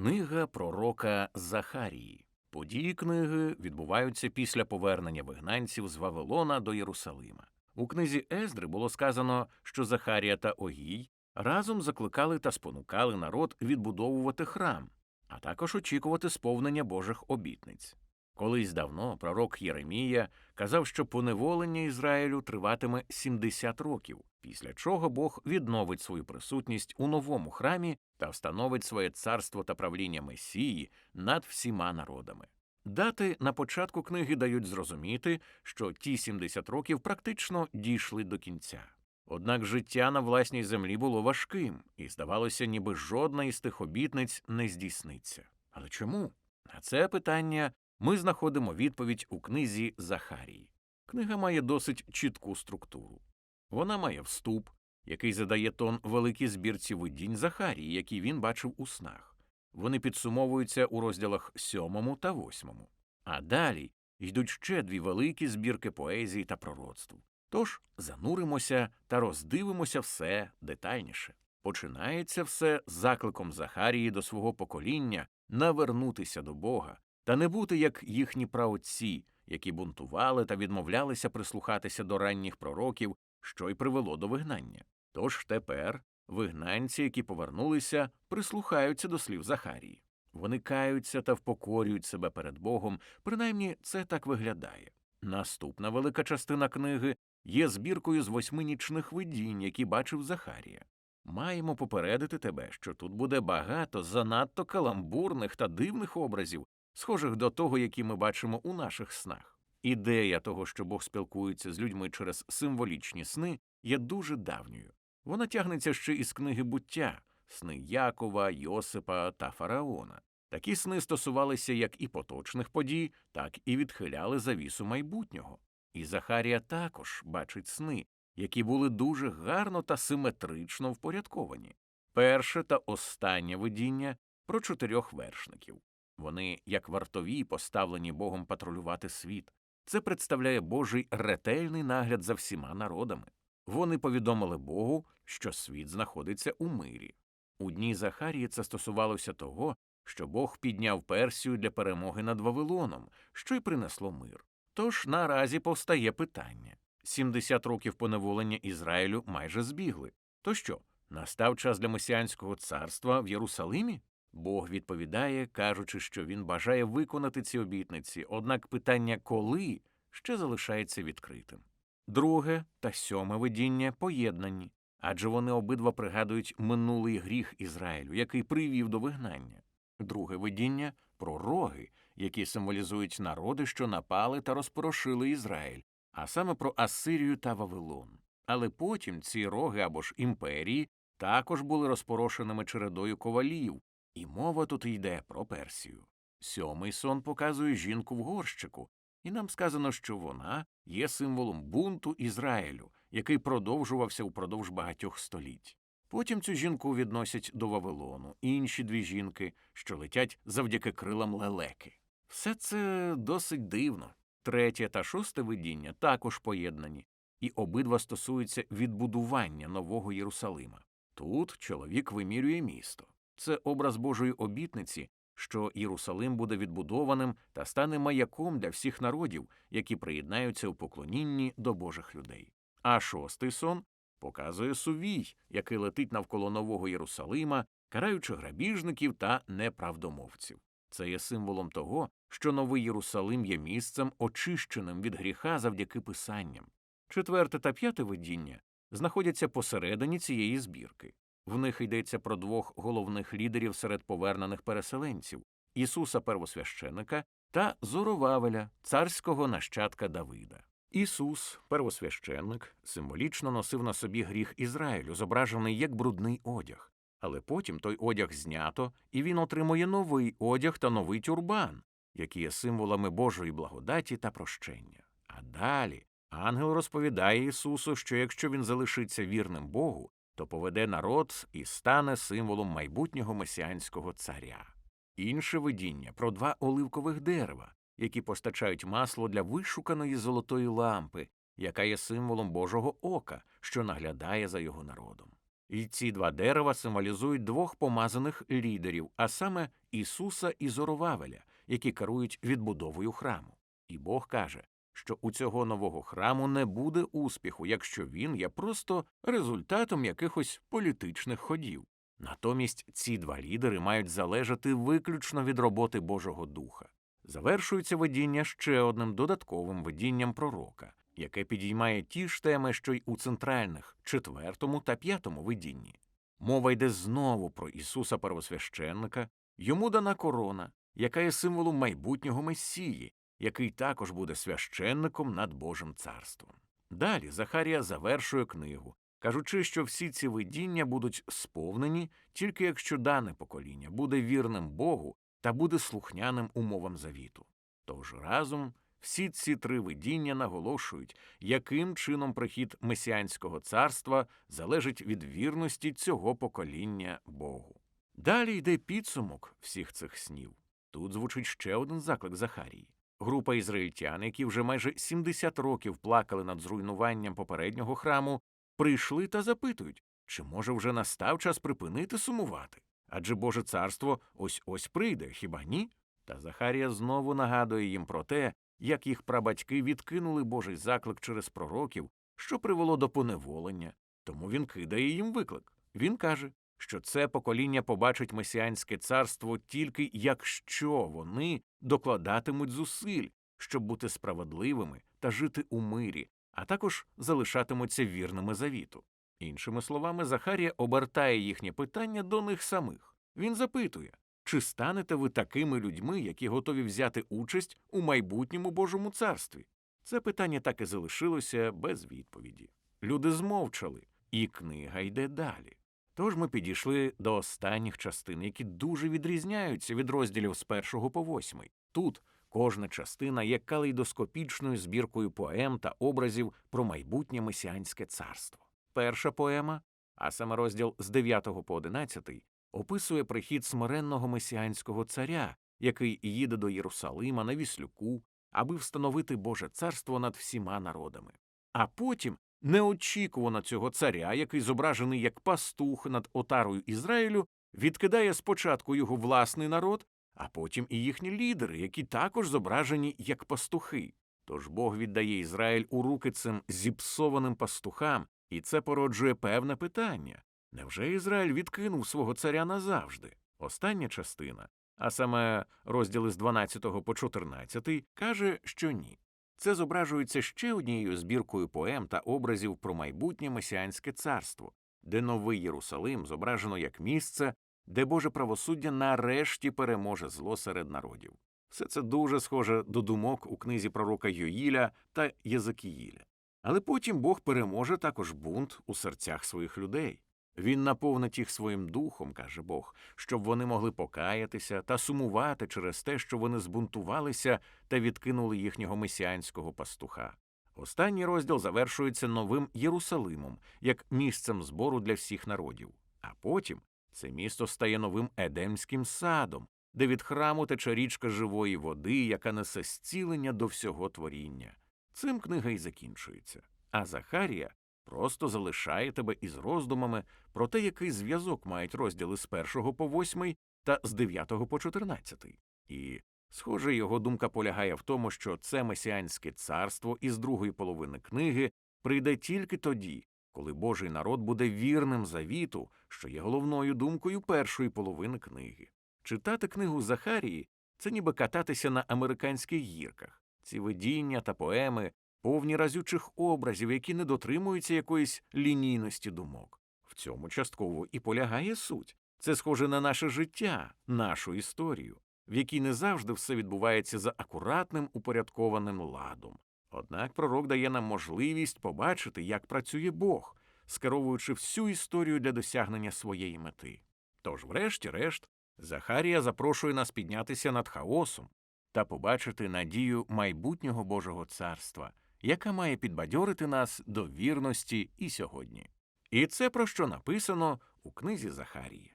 Книга пророка Захарії. Події книги відбуваються після повернення вигнанців з Вавилона до Єрусалима. У книзі Ездри було сказано, що Захарія та Огій разом закликали та спонукали народ відбудовувати храм, а також очікувати сповнення Божих обітниць. Колись давно пророк Єремія казав, що поневолення Ізраїлю триватиме 70 років, після чого Бог відновить свою присутність у новому храмі та встановить своє царство та правління Месії над всіма народами. Дати на початку книги дають зрозуміти, що ті 70 років практично дійшли до кінця. Однак життя на власній землі було важким, і здавалося, ніби жодна із тих обітниць не здійсниться. Але чому? На це питання ми знаходимо відповідь у книзі Захарії. Книга має досить чітку структуру. Вона має вступ, який задає тон великій збірці видінь Захарії, які він бачив у снах. Вони підсумовуються у розділах сьомому та восьмому. А далі йдуть ще дві великі збірки поезії та пророцтв. Тож зануримося та роздивимося все детальніше. Починається все закликом Захарії до свого покоління навернутися до Бога та не бути як їхні праотці, які бунтували та відмовлялися прислухатися до ранніх пророків, що й привело до вигнання. Тож тепер вигнанці, які повернулися, прислухаються до слів Захарії. Вони каються та впокорюють себе перед Богом, принаймні це так виглядає. Наступна велика частина книги є збіркою з восьми нічних видінь, які бачив Захарія. Маємо попередити тебе, що тут буде багато занадто каламбурних та дивних образів, схожих до того, які ми бачимо у наших снах. Ідея того, що Бог спілкується з людьми через символічні сни, є дуже давньою. Вона тягнеться ще із книги буття, сни Якова, Йосипа та Фараона. Такі сни стосувалися як і поточних подій, так і відхиляли завісу майбутнього. І Захарія також бачить сни, які були дуже гарно та симетрично впорядковані. Перше та останнє видіння про чотирьох вершників. Вони, як вартові, поставлені Богом патрулювати світ. Це представляє Божий ретельний нагляд за всіма народами. Вони повідомили Богу, що світ знаходиться у мирі. У дні Захарії це стосувалося того, що Бог підняв Персію для перемоги над Вавилоном, що й принесло мир. Тож наразі повстає питання 70 років поневолення Ізраїлю майже збігли. То що, настав час для месіанського царства в Єрусалимі? Бог відповідає, кажучи, що він бажає виконати ці обітниці, однак питання коли ще залишається відкритим. Друге та сьоме видіння поєднані, адже вони обидва пригадують минулий гріх Ізраїлю, який привів до вигнання. Друге видіння про роги, які символізують народи, що напали та розпорошили Ізраїль, а саме про Ассирію та Вавилон. Але потім ці роги або ж імперії також були розпорошеними чередою ковалів, і мова тут йде про Персію. Сьомий сон показує жінку в горщику, і нам сказано, що вона є символом бунту Ізраїлю, який продовжувався упродовж багатьох століть. Потім цю жінку відносять до Вавилону, інші дві жінки, що летять завдяки крилам лелеки. Все це досить дивно. Третє та шосте видіння також поєднані, і обидва стосуються відбудування нового Єрусалима. Тут чоловік вимірює місто. Це образ Божої обітниці, що Єрусалим буде відбудованим та стане маяком для всіх народів, які приєднаються у поклонінні до Божих людей. А шостий сон показує сувій, який летить навколо нового Єрусалима, караючи грабіжників та неправдомовців. Це є символом того, що новий Єрусалим є місцем, очищеним від гріха завдяки писанням. Четверте та п'яте видіння знаходяться посередині цієї збірки. В них йдеться про двох головних лідерів серед повернених переселенців Ісуса Первосвященика та Зоровавеля, царського нащадка Давида. Ісус, первосвященник, символічно носив на собі гріх Ізраїлю, зображений як брудний одяг, але потім той одяг знято, і він отримує новий одяг та новий тюрбан, які є символами Божої благодаті та прощення. А далі ангел розповідає Ісусу, що якщо він залишиться вірним Богу, то поведе народ і стане символом майбутнього месіанського царя. Інше видіння про два оливкових дерева, які постачають масло для вишуканої золотої лампи, яка є символом Божого ока, що наглядає за його народом. І ці два дерева символізують двох помазаних лідерів, а саме Ісуса і Зоровавеля, які керують відбудовою храму. І Бог каже, що у цього нового храму не буде успіху, якщо він є просто результатом якихось політичних ходів. Натомість ці два лідери мають залежати виключно від роботи Божого Духа. Завершується видіння ще одним додатковим видінням пророка, яке підіймає ті ж теми, що й у центральних, четвертому та п'ятому видінні. Мова йде знову про Ісуса Первосвященника, йому дана корона, яка є символом майбутнього Месії, який також буде священником над Божим царством. Далі Захарія завершує книгу, кажучи, що всі ці видіння будуть сповнені тільки якщо дане покоління буде вірним Богу та буде слухняним умовам завіту. Тож разом всі ці три видіння наголошують, яким чином прихід месіанського царства залежить від вірності цього покоління Богу. Далі йде підсумок всіх цих снів. Тут звучить ще один заклик Захарії. Група ізраїльтян, які вже майже 70 років плакали над зруйнуванням попереднього храму, прийшли та запитують, чи може вже настав час припинити сумувати? Адже Боже царство ось ось прийде, хіба ні? Та Захарія знову нагадує їм про те, як їх прабатьки відкинули Божий заклик через пророків, що привело до поневолення, тому він кидає їм виклик. Він каже, що це покоління побачить месіанське царство тільки якщо вони докладатимуть зусиль, щоб бути справедливими та жити у мирі, а також залишатимуться вірними завіту. Іншими словами, Захарія обертає їхнє питання до них самих. Він запитує, чи станете ви такими людьми, які готові взяти участь у майбутньому Божому царстві? Це питання так і залишилося без відповіді. Люди змовчали, і книга йде далі. Тож ми підійшли до останніх частин, які дуже відрізняються від розділів з першого по восьмий. Тут кожна частина є калейдоскопічною збіркою поем та образів про майбутнє месіанське царство. Перша поема, а саме розділ з 9 по 11, описує прихід смиренного месіанського царя, який їде до Єрусалима на віслюку, аби встановити Боже царство над всіма народами. А потім неочікувано цього царя, який зображений як пастух над отарою Ізраїлю, відкидає спочатку його власний народ, а потім і їхні лідери, які також зображені як пастухи. Тож Бог віддає Ізраїль у руки цим зіпсованим пастухам, і це породжує певне питання невже Ізраїль відкинув свого царя назавжди? Остання частина, а саме розділи з 12 по 14, каже, що ні. Це зображується ще однією збіркою поем та образів про майбутнє месіанське царство, де новий Єрусалим зображено як місце, де Боже правосуддя нарешті переможе зло серед народів. Все це дуже схоже до думок у книзі пророка Йоїля та Єзекіїля. Але потім Бог переможе також бунт у серцях своїх людей. Він наповнить їх своїм духом, каже Бог, щоб вони могли покаятися та сумувати через те, що вони збунтувалися та відкинули їхнього месіанського пастуха. Останній розділ завершується новим Єрусалимом як місцем збору для всіх народів. А потім це місто стає новим Едемським садом, де від храму тече річка живої води, яка несе зцілення до всього творіння. Цим книга й закінчується. А Захарія просто залишає тебе із роздумами про те, який зв'язок мають розділи з першого по восьмий та з дев'ятого по чотирнадцятий. І, схоже, його думка полягає в тому, що це месіанське царство із другої половини книги прийде тільки тоді, коли Божий народ буде вірним завіту, що є головною думкою першої половини книги. Читати книгу Захарії це ніби кататися на американських гірках. Ці видіння та поеми повні разючих образів, які не дотримуються якоїсь лінійності думок. В цьому частково і полягає суть. Це схоже на наше життя, нашу історію, в якій не завжди все відбувається за акуратним упорядкованим ладом. Однак пророк дає нам можливість побачити, як працює Бог, скеровуючи всю історію для досягнення своєї мети. Тож, врешті-решт, Захарія запрошує нас піднятися над хаосом та побачити надію майбутнього Божого царства, яка має підбадьорити нас до вірності і сьогодні. І це про що написано у книзі Захарії.